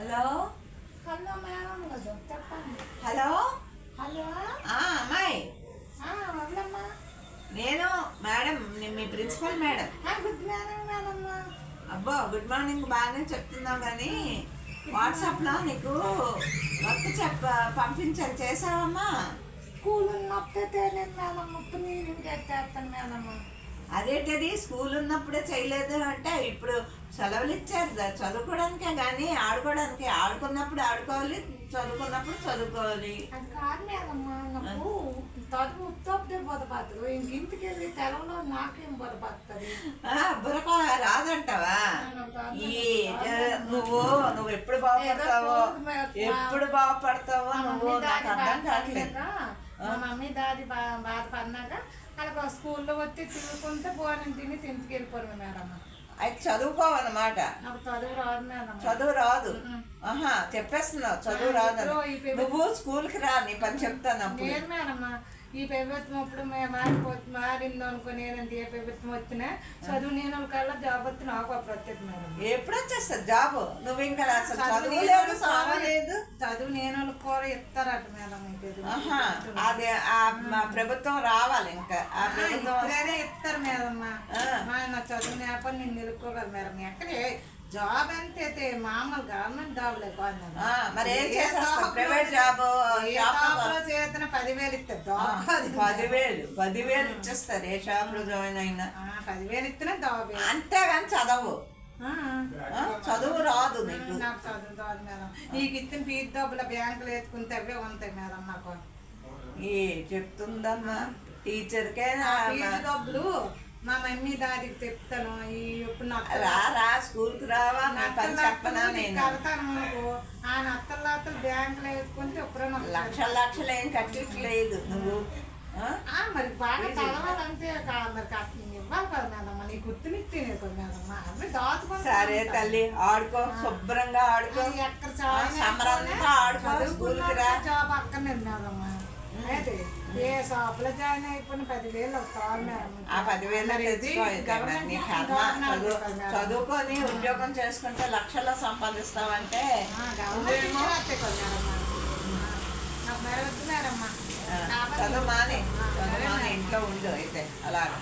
Hello? Hello madam చెప్పండి. Hello? Hello? అమ్మాయి. ఆ, వదలమ్మా నేను మేడం మీ principal madam. Good morning madam అబ్బో గుడ్ మార్నింగ్ బాగానే చెప్తున్నావు కానీ వాట్సాప్లో నీకు వర్క్ చెప్ప పంపించాను చేసావమ్మా? స్కూల్ ఉన్నప్పుడే తేలేదు మేడం ఇప్పుడు నేను ఇంకెట్టేస్తాను మేడం అదేంటది? స్కూల్ ఉన్నప్పుడే చేయలేదు అంటే ఇప్పుడు సెలవులు ఇచ్చారు చదువుకోవడానికే కానీ ఆడుకోవడానికి ఆడుకున్నప్పుడు ఆడుకోవాలి చదువుకున్నప్పుడు చదువుకోవాలి. బుర్రక రాదంటావా? ఈ నువ్వు నువ్వు ఎప్పుడు బాగుపడతావో ఎప్పుడు బాగుపడతావో నువ్వు నాకు అర్థం కావట్లేదు మా మమ్మీ డాడీ బా బాధపడినాక వాళ్ళకి స్కూల్లో వచ్చి తిరుగుకుంటే భోజనం తిని తింటికి వెళ్ళిపోరు మేడం అయితే చదువుకోవన్నమాట. నాకు చదువు రాదు మేడం చదువు రాదు. ఆహా చెప్పేస్తున్నావు చదువు రాదు ఇప్పుడు నువ్వు స్కూల్కి రా నీ పని చెప్తాను లేదు మేడం ఈ ప్రభుత్వం అప్పుడు మేము మారింది ఏంటంటే ఏ ప్రభుత్వం వచ్చినా చదువు నేను కల్లా జాబ్ వచ్చి నాకు అప్పుడు వచ్చేది మేడం. ఎప్పుడు వచ్చేస్తుంది జాబ్? నువ్వు ఇంకా అసలు చదువు లేదు సాగు చదువు నేను కూడా ఇస్తారట మేడం అదే ఆ మా ప్రభుత్వం రావాలి ఇంకా. ఇస్తారు మేడం. మా. నా చదువు నేపథ్యం నేను నిలుపుకోగలను మేడం. ఎక్కడ జాబ్ అయితే మామూలు గవర్నమెంట్ జాబ్ ఆ, మరి ఏం చేసేస్తావు? Private job? చేతన పదివేలు ఇస్తారు. పదివేలు పదివేలు ఇచ్చేస్తారు ఏ షాప్లో జాయిన్ అయినా ఆ, పదివేలు ఇస్తేనే జాబ్ అంతేగాని చదవు. చదువు రాదు నీకు నాకు. చదువు రాదు మేడం. నీకు ఇచ్చిన ఫీజు డబ్బులు బ్యాంకులు వేసుకుంటే అవే ఉంటాయి మేడం నాకు. ఏ చెప్తుందమ్మా. టీచర్కే డబ్బులు మా మమ్మీ దాదికి చెప్తాను ఈ ఇప్పుడు నాకు రా రా స్కూల్కి రావా నా పని చెప్పనా నేను? కడతాను మనకు ఆ నత్తలు బ్యాంకులో వేసుకుంటే ఎప్పుడైనా. లక్షల లక్షలు ఏం కట్టట్లేదు నువ్వు. మరి బాగా చదవాలంటే కా- మరి కాస్త ఇవ్వాలి కదా మేడం నీ గుర్తునిస్తే కదా మేడం మా అమ్మ దాచుకుంటా సరే తల్లి ఆడుకో శుభ్రంగా ఆడుకో. ఎక్కడ అంతా ఆడుకో స్కూల్కి రా. జాబ్ అక్కర్లేదు మేడం అయితే ఏ షాపులో జాయిన్ అయిపోయిన పదివేలు మేడం ఆ పదివేలు చదువుకొని ఉద్యోగం చేసుకుంటే లక్షల్లో సంపాదిస్తావంటే ఆ, చదువు మాని. చదువు మాని ఇంట్లో ఉండు అయితే అలాగా.